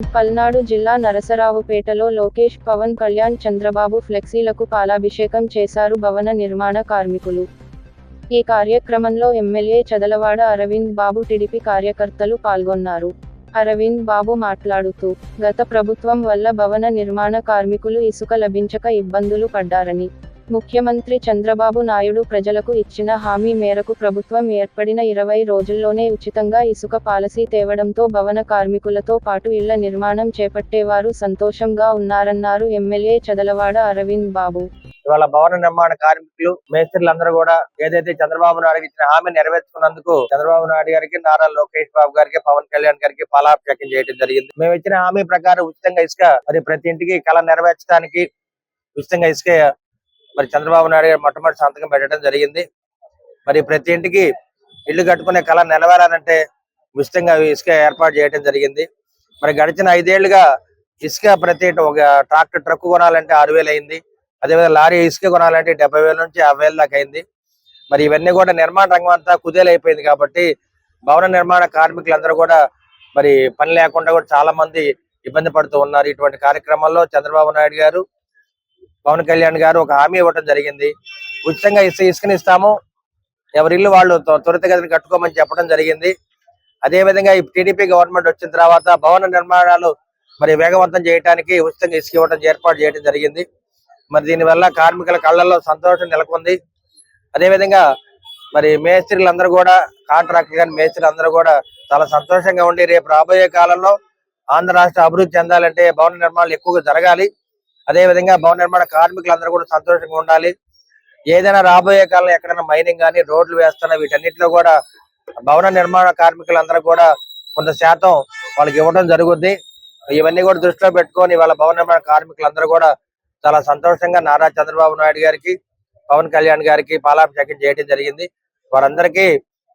పల్నాడు జిల్లా నరసరావుపేటలో లోకేష్ పవన్ కళ్యాణ్ చంద్రబాబు ఫ్లెక్సీలకు పాలాభిషేకం చేశారు భవన నిర్మాణ కార్మికులు. ఈ కార్యక్రమంలో ఎమ్మెల్యే చదలవాడ అరవింద్ బాబు టిడిపి కార్యకర్తలు పాల్గొన్నారు. అరవింద్ బాబు మాట్లాడుతూ గత ప్రభుత్వం వల్ల భవన నిర్మాణ కార్మికులు ఇసుక లభించక ఇబ్బందులు పడ్డారని ముఖ్యమంత్రి చంద్రబాబు నాయుడు ప్రజలకు ఇచ్చిన హామీ మేరకు ప్రభుత్వం ఏర్పడిన ఇరవై రోజుల్లోనే ఉచితంగా ఇసుక పాలసీ తేవడంతో భవన కార్మికులతో పాటు ఇళ్ళ నిర్మాణం చేపట్టేవారు సంతోషంగా ఉన్నారన్నారు ఎమ్మెల్యే చదలవాడ అరవింద్ బాబు. ఇవాళ భవన నిర్మాణ కార్మికులు మేస్త్రులందరూ కూడా ఏదైతే చంద్రబాబు నాయుడు ఇచ్చిన హామీ నెరవేర్చుకున్నందుకు చంద్రబాబు నాయుడు గారికి నారా లోకేష్ బాబు గారికి పవన్ కళ్యాణ్ గారికి పాలాభిషేకం చేయడం జరిగింది. మేము ఇచ్చిన హామీ ప్రకారం ఉచితంగా ఇసుక మరి ప్రతి ఇంటికి కళ నెరవేర్చడానికి ఉచితంగా ఇసుక మరి చంద్రబాబు నాయుడు గారు మొట్టమొదటి సంతకం పెట్టడం జరిగింది. మరి ప్రతి ఇంటికి ఇల్లు కట్టుకునే కళ నెరవేరాలంటే ఉచితంగా ఇసుక ఏర్పాటు చేయడం జరిగింది. మరి గడిచిన ఐదేళ్ళుగా ఇసుక ప్రతి ఇంటి ఒక ట్రాక్టర్ ట్రక్ కొనాలంటే ఆరు వేలు అయింది. అదేవిధంగా లారీ ఇసుక కొనాలంటే డెబ్బై వేల నుంచి యాభై వేల దాకా అయింది. మరి ఇవన్నీ కూడా నిర్మాణ రంగం అంతా కుదేలైపోయింది కాబట్టి భవన నిర్మాణ కార్మికులందరూ కూడా మరి పని లేకుండా కూడా చాలా మంది ఇబ్బంది పడుతూ ఉన్నారు. ఇటువంటి కార్యక్రమాల్లో చంద్రబాబు నాయుడు గారు పవన్ కళ్యాణ్ గారు ఒక హామీ ఇవ్వడం జరిగింది. ఉచితంగా ఇసుక ఇసుకని ఇస్తాము. ఎవరి ఇల్లు వాళ్ళు త్వరితగతిని కట్టుకోమని చెప్పడం జరిగింది. అదే విధంగా ఈ టీడీపీ గవర్నమెంట్ వచ్చిన తర్వాత భవన నిర్మాణాలు మరి వేగవంతం చేయడానికి ఉచితంగా ఇసుక ఇవ్వడం ఏర్పాటు చేయడం జరిగింది. మరి దీనివల్ల కార్మికుల కళ్ళల్లో సంతోషం నెలకొంది. అదేవిధంగా మరి మేస్త్రీలందరూ కూడా కాంట్రాక్టర్ కానీ మేస్త్రీలు అందరూ కూడా చాలా సంతోషంగా ఉండి రేపు రాబోయే కాలంలో ఆంధ్ర రాష్ట్ర అభివృద్ధి చెందాలంటే భవన నిర్మాణాలు ఎక్కువగా జరగాలి. అదేవిధంగా భవన నిర్మాణ కార్మికులందరూ కూడా సంతోషంగా ఉండాలి. ఏదైనా రాబోయే కాలంలో ఎక్కడైనా మైనింగ్ కానీ రోడ్లు వేస్తున్నా వీటన్నిటిలో కూడా భవన నిర్మాణ కార్మికులందరూ కూడా కొంత శాతం వాళ్ళకి ఇవ్వడం జరుగుద్ది. ఇవన్నీ కూడా దృష్టిలో పెట్టుకొని వాళ్ళ భవన నిర్మాణ కార్మికులందరూ కూడా చాలా సంతోషంగా నారా చంద్రబాబు నాయుడు గారికి పవన్ కళ్యాణ్ గారికి పాలాభిషేకం చేయడం జరిగింది. వారందరికీ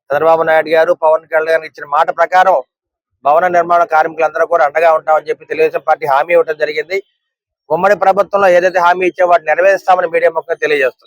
చంద్రబాబు నాయుడు గారు పవన్ కళ్యాణ్ ఇచ్చిన మాట ప్రకారం భవన నిర్మాణ కార్మికులందరూ కూడా అండగా ఉంటామని చెప్పి తెలుగుదేశం పార్టీ హామీ ఇవ్వడం జరిగింది. ఉమ్మడి ప్రభుత్వంలో ఏదైతే హామీ ఇచ్చే వాటిని నెరవేరుస్తామని మీడియా ముఖంగా తెలియజేస్తుంది